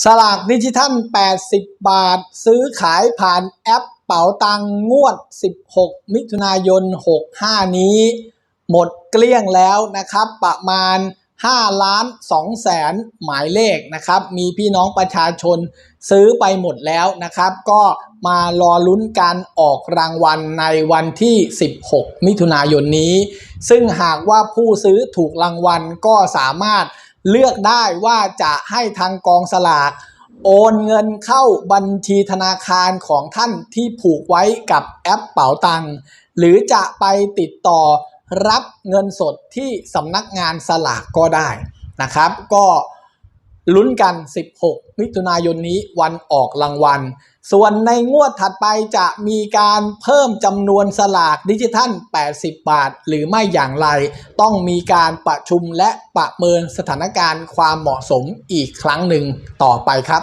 สลากดิจิทัล 80 บาท ซื้อขายผ่านแอปเป๋าตังงวด 16 มิถุนายน 65 นี้ หมดเกลี้ยงแล้วนะครับ ประมาณ 5 ล้าน2แสนหมายเลขนะครับ มีพี่น้องประชาชนซื้อไปหมดแล้วนะครับ ก็มารอลุ้นการออกรางวัลในวันที่ 16 มิถุนายนนี้ ซึ่งหากว่าผู้ซื้อถูกรางวัลก็สามารถ เลือกได้ว่าจะให้ทางกองสลากโอนเงินเข้าบัญชีธนาคารของท่านที่ผูกไว้กับแอปเป๋าตังหรือจะไปติดต่อรับเงินสดที่สำนักงานสลากก็ได้นะครับ ก็ ลุ้นกัน 16 มิถุนายนนี้วันออกรางวัล ส่วนในงวดถัดไปจะมีการเพิ่มจำนวนสลากดิจิทัล 80 บาท หรือไม่อย่างไร ต้องมีการประชุมและประเมินสถานการณ์ความเหมาะสมอีกครั้งหนึ่งต่อไปครับ